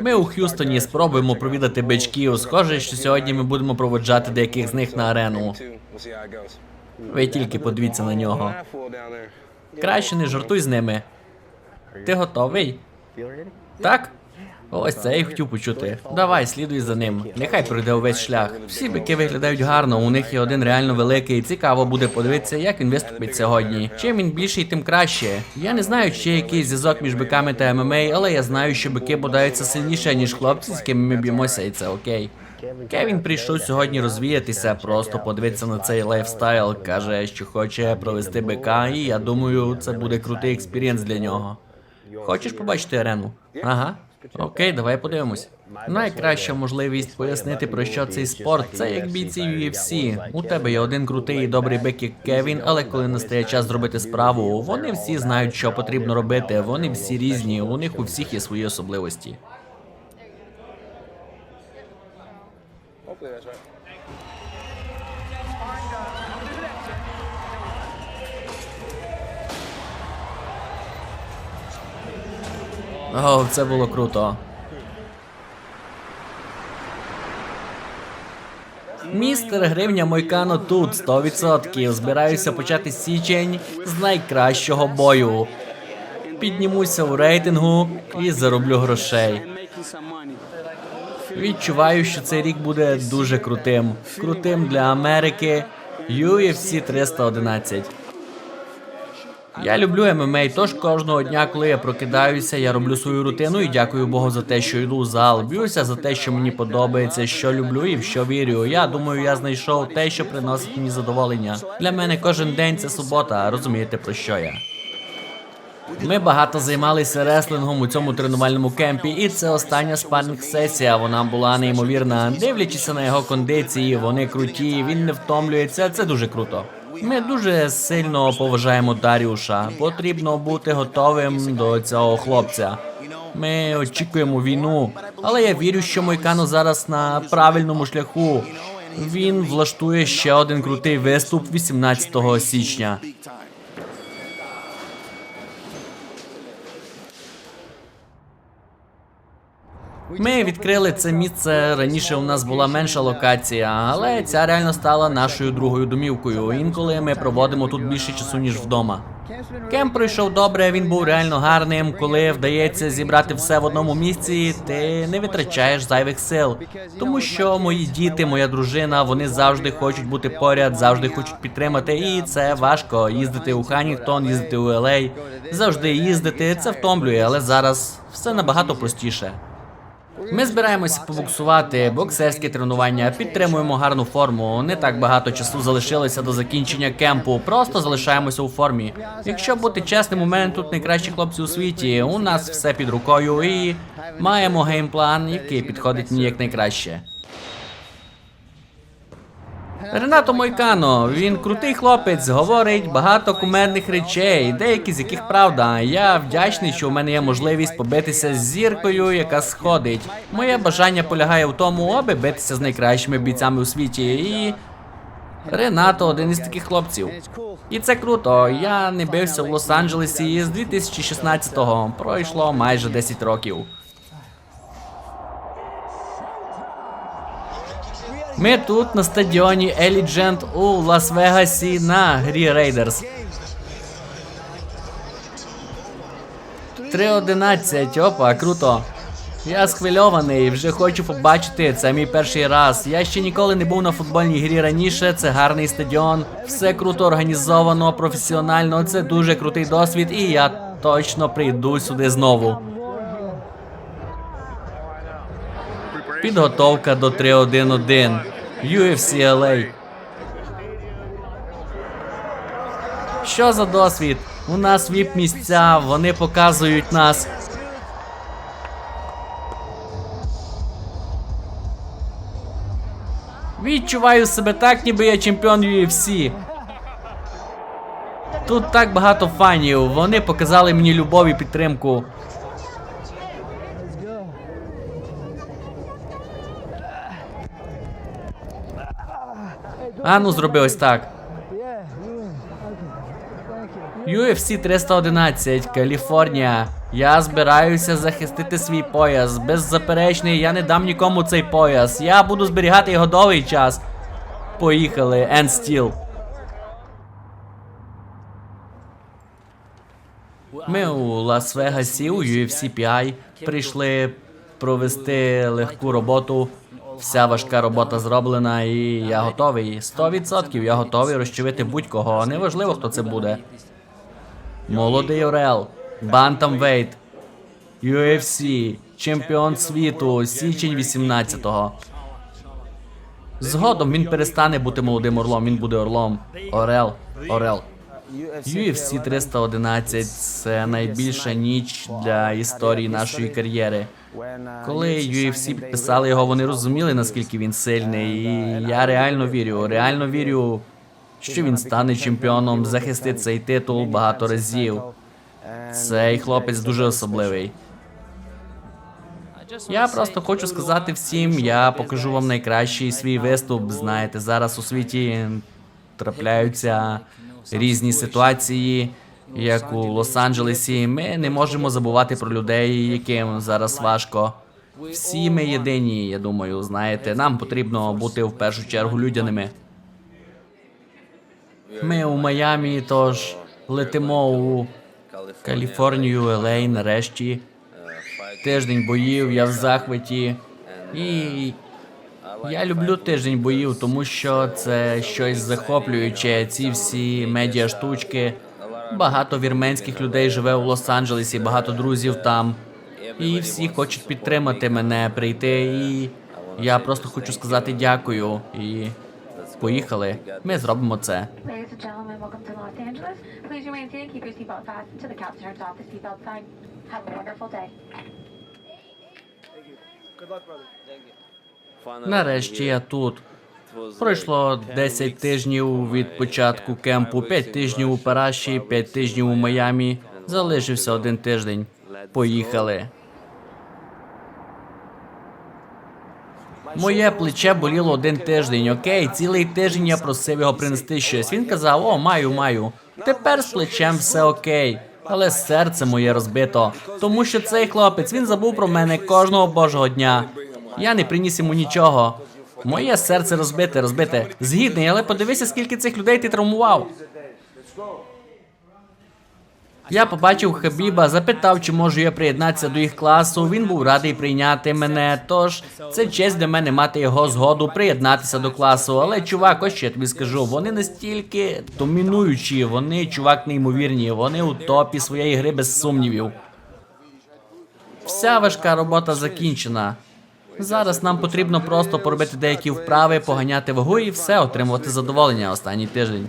Ми у Х'юстоні спробуємо провідати бичків. Схоже, що сьогодні ми будемо проводжати деяких з них на арену. Ви тільки подивіться на нього. Краще не жартуй з ними. Ти готовий? Так? Ось це я хотів почути. Давай, слідуй за ним. Нехай пройде увесь шлях. Всі бики виглядають гарно. У них є один реально великий. Цікаво буде подивитися, як він виступить сьогодні. Чим він більший, тим краще. Я не знаю, чи є якийсь зв'язок між биками та ММА, але я знаю, що бики бодаються сильніше, ніж хлопці, з ким ми б'ємося, і це окей. Кевін прийшов сьогодні розвіятися, просто подивитися на цей лайфстайл. Каже, що хоче провести бика, і я думаю, це буде крутий експірієнс для нього. Хочеш побачити арену? Ага. Окей, давай подивимось. Найкраща можливість пояснити про що цей спорт це як бійці UFC. У тебе є один крутий і добрий бик, як Кевін, але коли настає час зробити справу, вони всі знають, що потрібно робити. Вони всі різні, у них у всіх є свої особливості. О, це було круто. Містер Гривня Мойкано тут 100%. Збираюся почати січень з найкращого бою. Піднімуся у рейтингу і зароблю грошей. Відчуваю, що цей рік буде дуже крутим. Крутим для Америки. UFC 311. Я люблю ММА, тож кожного дня, коли я прокидаюся, я роблю свою рутину і дякую Богу за те, що йду в зал. Б'юся за те, що мені подобається, що люблю і в що вірю. Я думаю, я знайшов те, що приносить мені задоволення. Для мене кожен день це субота, розумієте про що я. Ми багато займалися реслингом у цьому тренувальному кемпі, і це остання спарринг сесія. Вона була неймовірна. Дивлячись на його кондиції, вони круті, він не втомлюється. Це дуже круто. Ми дуже сильно поважаємо Даріуша. Потрібно бути готовим до цього хлопця. Ми очікуємо війну, але я вірю, що Мойкано зараз на правильному шляху. Він влаштує ще один крутий виступ 18 січня. Ми відкрили це місце. Раніше у нас була менша локація, але ця реально стала нашою другою домівкою. Інколи ми проводимо тут більше часу ніж вдома. Кемп пройшов добре, він був реально гарним. Коли вдається зібрати все в одному місці, ти не витрачаєш зайвих сил. Тому що мої діти, моя дружина, вони завжди хочуть бути поряд, завжди хочуть підтримати. І це важко їздити у Ханінгтон, їздити у Л.А., завжди їздити. Це втомлює, але зараз все набагато простіше. Ми збираємося побуксувати, боксерське тренування, підтримуємо гарну форму. Не так багато часу залишилося до закінчення кемпу. Просто залишаємося у формі. Якщо бути чесним, у мене тут найкращі хлопці у світі. У нас все під рукою і маємо геймплан, який підходить мені як найкраще. Ренато Мойкано, він крутий хлопець, говорить багато кумедних речей, деякі з яких правда. Я вдячний, що у мене є можливість побитися з зіркою, яка сходить. Моє бажання полягає в тому, аби битися з найкращими бійцями у світі. І Ренато один із таких хлопців. І це круто. Я не бився в Лос-Анджелесі з 2016-го. Пройшло майже 10 років. Ми тут на стадіоні Еліджент у Лас-Вегасі на грі Рейдерс. 3.11, опа, круто. Я схвильований, вже хочу побачити. Це мій перший раз. Я ще ніколи не був на футбольній грі раніше. Це гарний стадіон. Все круто організовано, професіонально. Це дуже крутий досвід, і я точно прийду сюди знову. Підготовка до 3.1.1. UFC LA. Що за досвід? У нас віп місця, вони показують нас. Відчуваю себе так, ніби я чемпіон UFC. Тут так багато фанів. Вони показали мені любов і підтримку. А ну зроби ось так. UFC 311, Каліфорнія. Я збираюся захистити свій пояс. Беззаперечний, я не дам нікому цей пояс. Я буду зберігати його довгий час. Поїхали, End Steel. Ми у Лас-Вегасі у UFC PI прийшли провести легку роботу. Вся важка робота зроблена, і я готовий. 100% я готовий розчавити будь-кого. Неважливо, хто це буде. Молодий Орел, Банtamweight, UFC, чемпіон світу, січень 18-го. Згодом він перестане бути молодим орлом, він буде орлом. Орел, Орел. UFC 311 це найбільша ніч для історії нашої кар'єри. Коли UFC підписали його, вони розуміли, наскільки він сильний. І я реально вірю, реально вірю, що він стане чемпіоном, захистить цей титул багато разів. Цей хлопець дуже особливий. Я просто хочу сказати всім, я покажу вам найкращий свій виступ. Знаєте, зараз у світі трапляються різні ситуації, як у Лос-Анджелесі. Ми не можемо забувати про людей, яким зараз важко. Всі ми єдині, я думаю, знаєте, нам потрібно бути в першу чергу людяними. Ми у Майамі, тож летимо у Каліфорнію, Елей, нарешті. Тиждень боїв, я в захваті. І я люблю тиждень боїв, тому що це щось захоплююче. Ці всі медіа штучки. Багато вірменських людей живе у Лос-Анджелесі, багато друзів там. І всі хочуть підтримати мене, прийти. І я просто хочу сказати дякую. І поїхали. Ми зробимо це. Нарешті я тут. Пройшло 10 тижнів від початку кемпу, 5 тижнів у Параші, 5 тижнів у Майамі. Залишився один тиждень. Поїхали. Моє плече боліло один тиждень, окей, цілий тиждень я просив його принести щось. Він казав: О, маю, маю. Тепер з плечем все окей. Але серце моє розбито. Тому що цей хлопець він забув про мене кожного божого дня. Я не приніс йому нічого. Моє серце розбите, розбите. Згідний, але подивися, скільки цих людей ти травмував. Я побачив Хабіба, запитав, чи можу я приєднатися до їх класу. Він був радий прийняти мене. Тож це честь для мене мати його згоду приєднатися до класу. Але чувак, ось я тобі скажу, вони настільки домінуючі, вони чувак неймовірні, вони у топі своєї гри без сумнівів. Вся важка робота закінчена. Зараз нам потрібно просто поробити деякі вправи, поганяти вагу і все отримувати задоволення останній тиждень.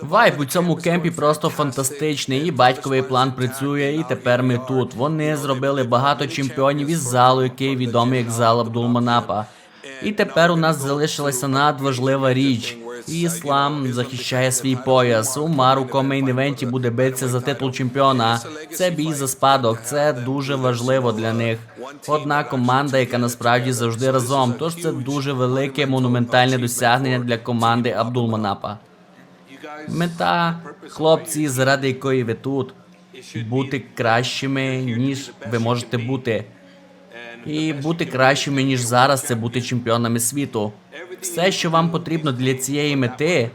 Вайб у цьому кемпі просто фантастичний, і батьковий план працює, і тепер ми тут. Вони зробили багато чемпіонів із залу, який відомий як зал Абдулманапа. І тепер у нас залишилася надважлива річ. Іслам захищає свій пояс. Умар у комейн-івенті буде битися за титул чемпіона. Це бій за спадок. Це дуже важливо для них. Одна команда, яка насправді завжди разом. Тож це дуже велике монументальне досягнення для команди Абдулманапа. Мета, хлопці, заради якої ви тут, бути кращими, ніж ви можете бути. І бути кращими, ніж зараз, це бути чемпіонами світу. Все, що вам потрібно для цієї мети,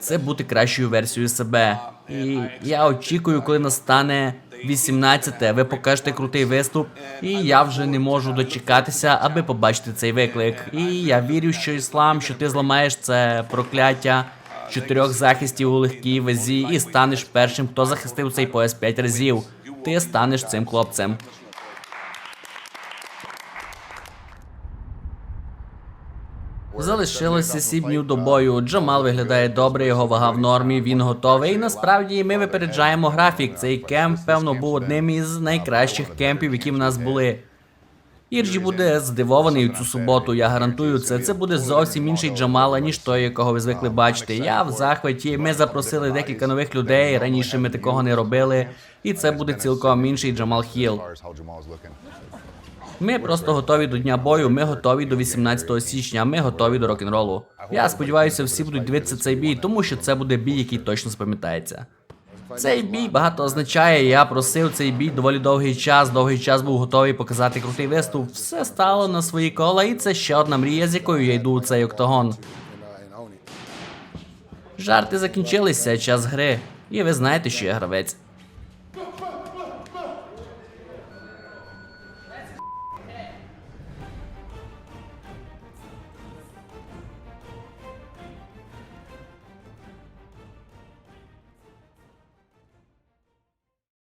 це бути кращою версією себе. І я очікую, коли настане 18-те, ви покажете крутий виступ, і я вже не можу дочекатися, аби побачити цей виклик. І я вірю, що іслам, що ти зламаєш це прокляття чотирьох захистів у легкій вазі і станеш першим, хто захистив цей пояс п'ять разів. Ти станеш цим хлопцем. Залишилося сім днів до бою. Джамал виглядає добре, його вага в нормі, він готовий. І насправді ми випереджаємо графік. Цей кемп, певно, був одним із найкращих кемпів, які в нас були. Ірджі буде здивований цю суботу. Я гарантую це. Це буде зовсім інший Джамала, ніж той, якого ви звикли бачити. Я в захваті. Ми запросили декілька нових людей. Раніше ми такого не робили. І це буде цілком інший Джамал Хіл. Ми просто готові до дня бою. Ми готові до 18 січня. Ми готові до рок-н-ролу. Я сподіваюся, всі будуть дивитися цей бій, тому що це буде бій, який точно запам'ятається. Цей бій багато означає. Я просив цей бій доволі довгий час. Довгий час був готовий показати крутий виступ. Все стало на свої кола, і це ще одна мрія, з якою я йду у цей октагон. Жарти закінчилися, час гри. І ви знаєте, що я гравець.